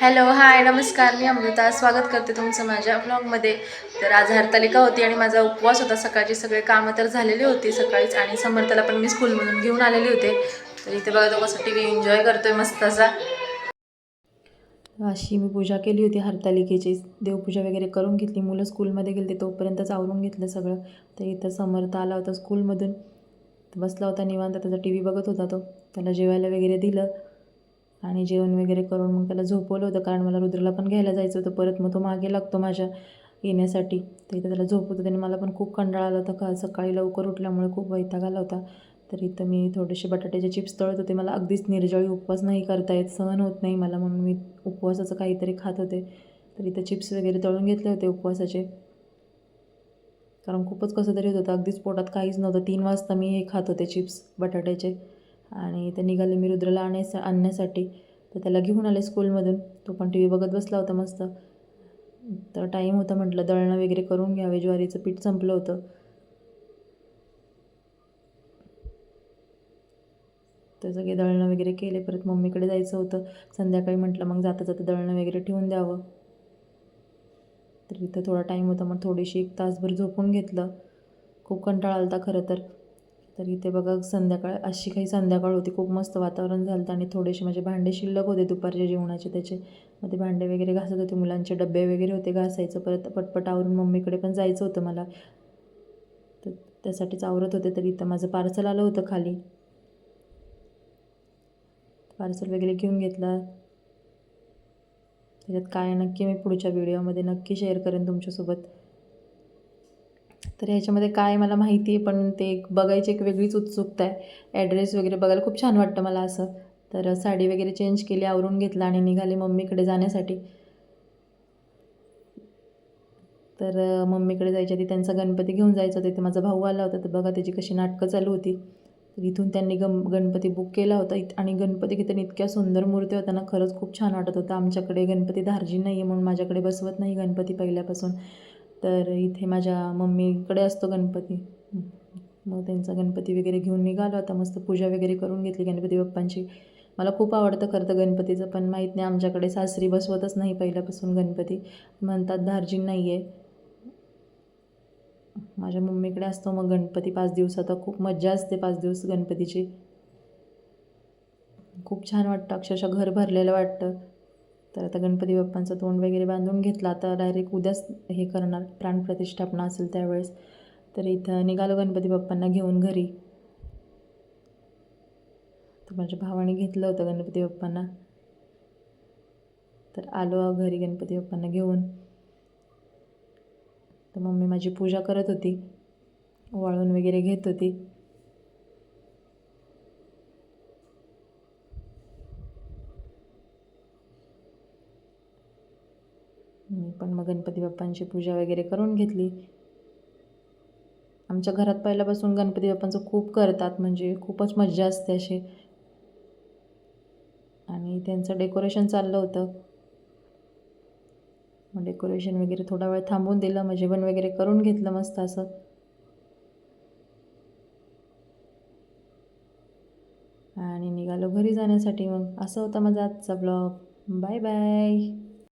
Hello hi नमस्कार. मी अमृता. स्वागत करते तुमचं माझ्या ब्लॉगमध्ये तर आज हरतालिका होती आणि माझा उपवास होता. सकाळची सगळे कामं तर झालेली होती सकाळीच आणि समर्थला पण मी स्कूलमधून घेऊन आलेले होते. तर इथे बघा तो कसं टी व्ही एन्जॉय करतोय मस्त असा. अशी मी पूजा केली होती हरतालिकेची. देवपूजा वगैरे करून घेतली. मुलं स्कूलमध्ये गेली तोपर्यंतच आवरून घेतलं सगळं. तर इथं समर्थ आला होता स्कूलमधून. बसला होता निवांत. त्याचा टी व्ही बघत होता तो. त्याला जेवायला वगैरे दिलं. आणि जेवण वगैरे करून मग त्याला झोपवलं होतं कारण मला रुद्रला पण घ्यायला जायचं होतं परत मग तो मागे लागतो माझ्या येण्यासाठी. तर इथं त्याला झोपवतं त्याने मला पण खूप कंटाळा आला होता. का सकाळी लवकर उठल्यामुळे खूप वैताग आला होता. तर इथं मी थोडेसे बटाट्याचे चिप्स तळत होते. मला अगदीच निर्जळी उपवास नाही करता येत सहन होत नाही मला म्हणून मी उपवासाचं काहीतरी खात होते. तर इथं चिप्स वगैरे तळून घेतले होते उपवासाचे. कारण खूपच कसं तरी होत होतं. अगदीच पोटात काहीच नव्हतं. तीन वाजता मी हे खात होते चिप्स बटाट्याचे. आणि ते निघाले मी रुद्रला आणायचं आणण्यासाठी. तर त्याला घेऊन आले स्कूलमधून. तो पण टी व्ही बघत बसला होता मस्त. तर टाईम होता म्हटलं दळणं वगैरे करून घ्यावे. ज्वारीचं पीठ संपलं होतं. तर सगळे दळणं वगैरे केले. परत मम्मीकडे जायचं होतं. संध्याकाळी म्हटलं मग जाता जाता दळणं वगैरे ठेवून द्यावं. तर इथं थोडा टाईम होता मग थोडीशी एक तासभर झोपून घेतलं. खूप कंटाळा आला होता खरं तर. तर इथे बघा संध्याकाळ अशी काही संध्याकाळ होती. खूप मस्त वातावरण झालं होतं आणि थोडेसे माझे भांडे शिल्लक होते दुपारच्या जेवणाचे. त्याचे मग ते भांडे वगैरे घासत होते. मुलांचे डबे वगैरे होते घासायचं. परत पटपट आवरून मम्मीकडे पण जायचं होतं मला. तर त्यासाठीच आवरत होते. तर इथं माझं पार्सल आलं होतं खाली. पार्सल वगैरे घेऊन घेतला. त्याच्यात काय नक्की मी पुढच्या व्हिडिओमध्ये नक्की शेअर करेन तुमच्यासोबत. तर ह्याच्यामध्ये काय मला माहिती आहे पण ते एक बघायची एक वेगळीच उत्सुकता आहे. ॲड्रेस वगैरे बघायला खूप छान वाटतं मला असं. तर साडी वगैरे चेंज केली आवरून घेतलं आणि निघाले मम्मीकडे जाण्यासाठी. तर मम्मीकडे जायच्या आधी त्यांचा गणपती घेऊन जायचा तिथे माझा भाऊ आला होता तर बघा त्याची कशी नाटकं चालू होती. तर इथून त्यांनी गम गणपती बुक केला होता. इत आणि गणपती तिथे इतक्या सुंदर मूर्ती होत्या ना खरंच खूप छान वाटत होतं. आमच्याकडे गणपती धार्जी नाही आहे म्हणून माझ्याकडे बसवत नाही गणपती पहिल्यापासून. तर इथे माझ्या मम्मीकडे असतो गणपती. मग त्यांचा गणपती वगैरे घेऊन निघालो. आता मस्त पूजा वगैरे करून घेतली गणपती बाप्पांची. मला खूप आवडतं खरं तर गणपतीचं पण माहीत नाही आमच्याकडे सासरी बसवतच नाही पहिल्यापासून गणपती. म्हणतात धार्जिन नाही आहे माझ्या मम्मीकडे असतो मग गणपती पाच दिवस. आता खूप मज्जा असते पाच दिवस गणपतीची. खूप छान वाटतं. अक्षरशः घर भरलेलं वाटतं. तर आता गणपती बाप्पांचं तोंड वगैरे बांधून घेतला आता डायरेक्ट उद्याच हे करणार प्राणप्रतिष्ठापना असेल त्यावेळेस. तर इथं निघालो गणपती बाप्पांना घेऊन घरी. तर माझ्या भावाने घेतलं होतं गणपती बाप्पांना. तर आलो घरी गणपती बाप्पांना घेऊन. तर मम्मी माझी पूजा करत होती. वाळून वगैरे घेत होती मी पण मग गणपती बाप्पांची पूजा वगैरे करून घेतली. आमच्या घरात पहिल्यापासून गणपती बाप्पांचं खूप करतात म्हणजे खूपच मज्जा असते अशी. आणि त्यांचं डेकोरेशन चाललं होतं. मग डेकोरेशन वगैरे थोडा वेळ थांबून दिलं मग जेवण वगैरे करून घेतलं मस्त असं. आणि निघालो घरी जाण्यासाठी मग. असं होता माझा आजचा ब्लॉग बाय बाय